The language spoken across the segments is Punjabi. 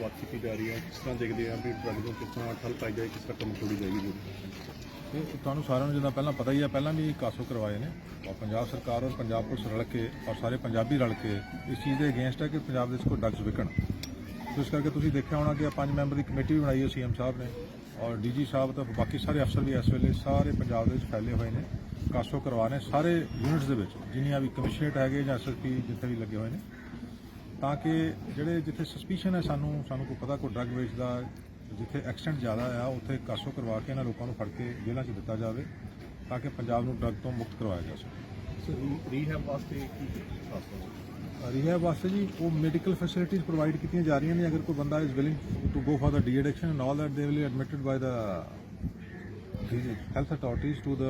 ਸ਼ੁਰੂਆਤ ਕੀਤੀ ਜਾ ਰਹੀ ਹੈ? ਕਿਸ ਤਰ੍ਹਾਂ ਦੇਖਦੇ ਆ ਵੀ ਡਰੱਗ ਨੂੰ ਕਿਸ ਤਰ੍ਹਾਂ ਠੱਲ ਪਾਈ ਜਾਏ, ਕਿਸ ਤਰ੍ਹਾਂ ਕੰਮ ਛੋੜੀ ਜਾਏਗੀ ਜੀ? ਇਹ ਤੁਹਾਨੂੰ ਸਾਰਿਆਂ ਨੂੰ ਜਿੱਦਾਂ ਪਹਿਲਾਂ ਪਤਾ ਹੀ ਆ, ਪਹਿਲਾਂ ਵੀ ਕਾਸੋ ਕਰਵਾਏ ਨੇ। ਔਰ ਪੰਜਾਬ ਸਰਕਾਰ ਔਰ ਪੰਜਾਬ ਪੁਲਿਸ ਰਲ ਕੇ ਔਰ ਸਾਰੇ ਪੰਜਾਬੀ ਰਲ ਕੇ ਇਸ ਚੀਜ਼ ਦੇ ਅਗੇਂਸਟ ਹੈ ਕਿ ਪੰਜਾਬ ਦੇ ਵਿੱਚ ਕੋਈ ਡਰੱਗਸ ਵਿਕਣ ਸੋ ਇਸ ਕਰਕੇ ਤੁਸੀਂ ਦੇਖਿਆ ਹੋਣਾ ਕਿ ਪੰਜ ਮੈਂਬਰ ਦੀ ਕਮੇਟੀ ਵੀ ਬਣਾਈ ਹੈ ਸੀਐਮ ਸਾਹਿਬ ਨੇ। ਔਰ ਡੀਜੀ ਸਾਹਿਬ ਤੇ ਬਾਕੀ ਸਾਰੇ ਅਫਸਰ ਵੀ ਇਸ ਵੇਲੇ ਸਾਰੇ ਪੰਜਾਬ ਦੇ ਵਿੱਚ ਫੈਲੇ ਹੋਏ ਨੇ। ਕਾਸੋ ਕਰਵਾ ਨੇ ਸਾਰੇ ਯੂਨਿਟਸ ਦੇ ਵਿੱਚ, ਜਿੰਨੀਆਂ ਵੀ ਕਮਿਸ਼ਨਰੇਟ ਹੈਗੇ ਜਾਂ ਐਸਐਸਪੀ ਜਿੱਥੇ ਵੀ ਲੱਗੇ ਹੋਏ ਨੇ। ਤਾਂ ਕਿ ਜਿਹੜੇ ਜਿੱਥੇ ਸਸਪੀਸ਼ਨ ਹੈ ਸਾਨੂੰ ਸਾਨੂੰ ਕੋਈ ਪਤਾ ਕੋਈ ਡਰੱਗ ਵੇਚਦਾ ਜਿੱਥੇ ਐਕਸੀਡੈਂਟ ਜ਼ਿਆਦਾ ਆ ਉੱਥੇ ਕਾਸੋ ਕਰਵਾ ਕੇ ਇਹਨਾਂ ਲੋਕਾਂ ਨੂੰ ਫੜ ਕੇ ਜੇਲ੍ਹਾਂ 'ਚ ਦਿੱਤਾ ਜਾਵੇ ਤਾਂ ਕਿ ਪੰਜਾਬ ਨੂੰ ਡਰੱਗ ਤੋਂ ਮੁਕਤ ਕਰਵਾਇਆ ਜਾ ਸਕੇ। ਰੀਹੈਬ ਵਾਸਤੇ ਕੀ ਤੌਰ ਰਿਹੈਬ ਵਾਸਤੇ ਜੀ ਉਹ ਮੈਡੀਕਲ ਫੈਸਿਲਿਟੀਜ਼ ਪ੍ਰੋਵਾਈਡ ਕੀਤੀਆਂ ਜਾ ਰਹੀਆਂ ਨੇ ਅਗਰ ਕੋਈ ਬੰਦਾ is willing to go for the de addiction and all that they will admitted by the health authorities to the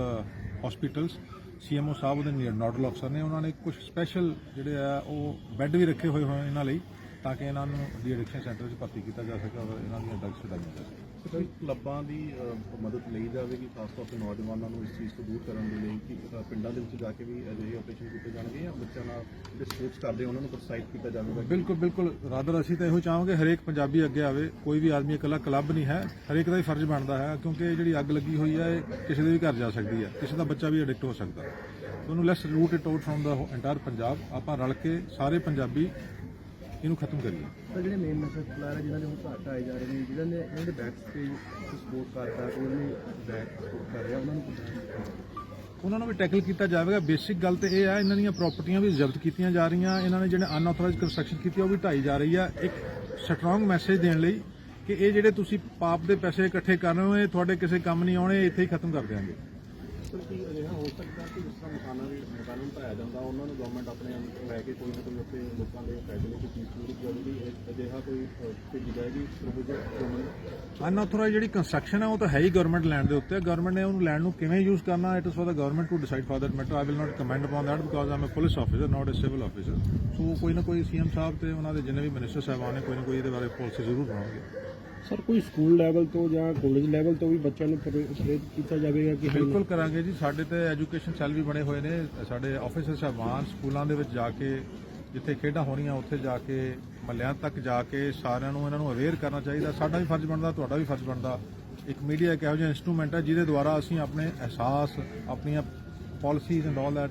hospitals CMO ਸਾਹਿਬ ਉਹਦੇ ਨੀਡ ਨੋਡਲ ਅਫਸਰ ਨੇ, ਉਹਨਾਂ ਨੇ ਕੁਝ ਸਪੈਸ਼ਲ ਜਿਹੜੇ ਆ, ਉਹ ਬੈੱਡ ਵੀ ਰੱਖੇ ਹੋਏ ਹੋਏ ਇਹਨਾਂ ਲਈ। ਤਾਂ ਕਿ ਇਹਨਾਂ ਨੂੰ ਡੀ ਐਡਿਕਸ਼ਨ ਸੈਂਟਰ 'ਚ ਭਰਤੀ ਕੀਤਾ ਜਾ ਸਕੇ ਔਰ ਇਹਨਾਂ ਦੀਆਂ ਡਰੱਗਸ ਛਡਾਈਆਂ ਜਾ ਸਕਣ। ਸਰ ਕਲੱਬਾਂ ਦੀ ਅਹ, ਮਦਦ ਲਈ ਜਾਵੇਗੀ ਖਾਸ ਤੌਰ ਤੇ ਨੌਜਵਾਨਾਂ ਨੂੰ ਇਸ ਚੀਜ਼ ਤੋਂ ਦੂਰ ਕਰਨ ਦੇ ਲਈ ਕਿ ਅਹ, ਪਿੰਡਾਂ ਦੇ ਵਿੱਚ ਜਾ ਕੇ ਵੀ ਅਜਿਹੇ ਆਪਰੇਸ਼ਨ ਕੀਤੇ ਜਾਣਗੇ ਜਾਂ ਬੱਚਿਆਂ ਨਾਲ ਜਿਹੜੇ ਸਪੋਰਟਸ ਕਰਦੇ ਉਹਨਾਂ ਨੂੰ ਪ੍ਰੋਤਸਾਹਿਤ ਕੀਤਾ ਜਾਵੇਗਾ? ਬਿਲਕੁਲ ਬਿਲਕੁਲ। ਰਾਦਰ ਅਸੀਂ ਤਾਂ ਇਹੋ ਚਾਹਾਂਗੇ ਹਰੇਕ ਪੰਜਾਬੀ ਅੱਗੇ ਆਵੇ ਕੋਈ ਵੀ ਆਦਮੀ ਇਕੱਲਾ ਕਲੱਬ ਨਹੀਂ ਹੈ ਹਰੇਕ ਦਾ ਹੀ ਫਰਜ਼ ਬਣਦਾ ਹੈ ਕਿਉਂਕਿ ਇਹ ਜਿਹੜੀ ਅੱਗ ਲੱਗੀ ਹੋਈ ਹੈ ਇਹ ਕਿਸੇ ਦੇ ਵੀ ਘਰ ਜਾ ਸਕਦੀ ਹੈ ਕਿਸੇ ਦਾ ਬੱਚਾ ਵੀ ਐਡਿਕਟ ਹੋ ਸਕਦਾ ਹੈ। ਉਹਨੂੰ let's root it out from the entire Punjab. ਆਪਾਂ ਰਲ ਕੇ ਸਾਰੇ ਪੰਜਾਬੀ ਇਹਨੂੰ ਖਤਮ ਕਰੀਏ। ਤਾਂ ਜਿਹੜੇ ਮੇਨ ਨਸ਼ਾ ਹੈ ਜਿਨ੍ਹਾਂ ਦੇ ਹੁਣ ਘਾਟ ਆਏ ਜਾ ਰਹੇ ਨੇ ਜਿਨ੍ਹਾਂ ਨੇ ਉਹਨਾਂ ਦੇ ਬੈਕ ਤੇ ਸਪੋਰਟ ਕਰਦਾ ਉਹਨਾਂ ਨੇ ਬੈਕ ਸਪੋਰਟ ਕਰ ਰਿਹਾ ਉਹਨਾਂ ਨੂੰ ਕਿੱਦਾਂ ਉਹਨਾਂ ਨੂੰ ਵੀ ਟੈਕਲ ਕੀਤਾ ਜਾਵੇਗਾ। ਬੇਸਿਕ ਗੱਲ ਤੇ ਇਹ ਹੈ ਇਹਨਾਂ ਦੀਆਂ ਪ੍ਰਾਪਰਟੀਆਂ ਵੀ ਜ਼ਬਤ ਕੀਤੀਆਂ ਜਾ ਰਹੀਆਂ। ਇਹਨਾਂ ਨੇ ਜਿਹੜੇ ਅਨਆਥੋਰਾਈਜ਼ਡ ਕੰਸਟਰਕਸ਼ਨ ਕੀਤੀ ਆ, ਉਹ ਵੀ ਢਾਈ ਜਾ ਰਹੀ ਆ। ਇੱਕ ਸਟਰੋਂਗ ਮੈਸੇਜ ਦੇਣ ਲਈ ਕਿ ਇਹ ਜਿਹੜੇ ਤੁਸੀਂ ਪਾਪ ਦੇ ਪੈਸੇ ਇਕੱਠੇ ਕਰ ਰਹੇ ਹੋ ਇਹ ਤੁਹਾਡੇ ਕਿਸੇ ਕੰਮ ਨਹੀਂ ਆਉਣੇ ਇੱਥੇ ਹੀ ਖਤਮ ਕਰ ਦਿਆਂਗੇ। ਸਰ ਨਾ ਕੋਈ ਜਿਹੜੀ ਕੰਸਟਰਕਸ਼ਨ ਹੈ ਉਹ ਤਾਂ ਹੈ ਹੀ ਗਵਰਨਮੈਂਟ ਲੈਂਡ ਦੇ ਉੱਤੇ। ਗਵਰਨਮੈਂਟ ਨੇ ਉਹਨੂੰ ਲੈਂਡ ਨੂੰ ਕਿਵੇਂ ਯੂਜ਼ ਕਰਨਾ it is for the government to decide for that matter I will not comment upon that because I'm a police officer not a civil officer so ਕੋਈ ਨਾ ਕੋਈ ਸੀਐਮ ਸਾਹਿਬ ਤੇ ਉਹਨਾਂ ਦੇ ਜਿੰਨੇ ਵੀ ਮਿਨਿਸਟਰ ਸਾਹਿਬਾਨ ਨੇ, ਕੋਈ ਨਾ ਕੋਈ ਇਹਦੇ ਬਾਰੇ ਪਾਲਿਸੀ ਜ਼ਰੂਰ ਬਣਾਉਣਗੇ। ਸਰ, ਕੋਈ ਸਕੂਲ ਲੈਵਲ ਤੋਂ ਜਾਂ ਕਾਲਜ ਲੈਵਲ ਤੋਂ ਵੀ ਬੱਚਿਆਂ ਨੂੰ ਪ੍ਰੇਰਿਤ ਕੀਤਾ ਜਾਵੇਗਾ ਕਿ ਬਿਲਕੁਲ ਕਰਾਂਗੇ ਜੀ। ਸਾਡੇ ਤੇ ਐਜੂਕੇਸ਼ਨ ਸੈੱਲ ਵੀ ਬਣੇ ਹੋਏ ਨੇ। ਸਾਡੇ ਆਫੀਸਰ ਸਾਹਿਬਾਨ ਸਕੂਲਾਂ ਦੇ ਵਿੱਚ ਜਾ ਕੇ, ਜਿੱਥੇ ਖੇਡਾਂ ਹੋਣੀਆਂ, ਉੱਥੇ ਜਾ ਕੇ, ਮਹੱਲਿਆਂ ਤੱਕ ਜਾ ਕੇ ਸਾਰਿਆਂ ਨੂੰ ਇਹਨਾਂ ਨੂੰ ਅਵੇਅਰ ਕਰਨਾ ਚਾਹੀਦਾ। ਸਾਡਾ ਵੀ ਫਰਜ਼ ਬਣਦਾ, ਤੁਹਾਡਾ ਵੀ ਫਰਜ਼ ਬਣਦਾ। ਇੱਕ ਮੀਡੀਆ ਇੱਕ ਇਹੋ ਜਿਹਾ ਇਨਸਟਰੂਮੈਂਟ ਹੈ, ਜਿਹਦੇ ਦੁਆਰਾ ਅਸੀਂ ਆਪਣੇ ਅਹਿਸਾਸ, ਆਪਣੀਆਂ ਪਾਲਿਸੀਜ਼ ਐਂਡ ਆਲ ਦੈਟ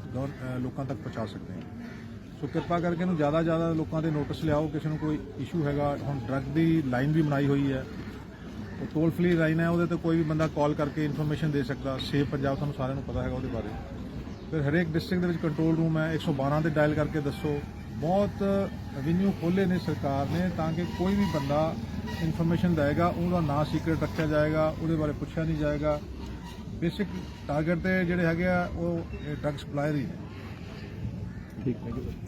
ਲੋਕਾਂ ਤੱਕ ਪਹੁੰਚਾ ਸਕਦੇ ਹਾਂ। ਸੋ ਕਿਰਪਾ ਕਰਕੇ ਇਹਨੂੰ ਜ਼ਿਆਦਾ ਜ਼ਿਆਦਾ ਲੋਕਾਂ ਦੇ ਨੋਟਿਸ ਲਿਆਓ, ਕਿਸੇ ਨੂੰ ਕੋਈ ਇਸ਼ੂ ਹੈਗਾ। ਹੁਣ ਡਰੱਗ ਦੀ ਲਾਈਨ ਵੀ ਬਣਾਈ ਹੋਈ ਹੈ। ਉਹ ਟੋਲ ਫ੍ਰੀ ਲਾਈਨ ਹੈ, ਉਹਦੇ ਤੇ ਕੋਈ ਵੀ ਬੰਦਾ ਕਾਲ ਕਰਕੇ ਇਨਫੋਰਮੇਸ਼ਨ ਦੇ ਸਕਦਾ। ਸੇਵ ਪੰਜਾਬ ਤੁਹਾਨੂੰ ਸਾਰਿਆਂ ਨੂੰ ਪਤਾ ਹੈਗਾ ਉਹਦੇ ਬਾਰੇ। ਫਿਰ ਹਰੇਕ ਡਿਸਟ੍ਰਿਕਟ ਦੇ ਵਿੱਚ ਕੰਟਰੋਲ ਰੂਮ ਹੈ 112 ਤੇ ਡਾਇਲ ਕਰਕੇ ਦੱਸੋ। ਬਹੁਤ ਐਵਨਿਊ ਖੋਲੇ ਨੇ ਸਰਕਾਰ ਨੇ ਤਾਂ ਕਿ ਕੋਈ ਵੀ ਬੰਦਾ ਇਨਫੋਰਮੇਸ਼ਨ ਦੇਗਾ ਉਹਦਾ ਨਾਂ ਸੀਕ੍ਰੇਟ ਰੱਖਿਆ ਜਾਏਗਾ ਉਹਦੇ ਬਾਰੇ ਪੁੱਛਿਆ ਨਹੀਂ ਜਾਏਗਾ ਬੇਸਿਕ ਟਾਰਗੇਟ ਤੇ ਜਿਹੜੇ ਹੈਗੇ ਆ, ਉਹ ਡਰੱਗ ਸਪਲਾਇਰ ਹੀ ਨੇ। ਠੀਕ ਹੈ ਜੀ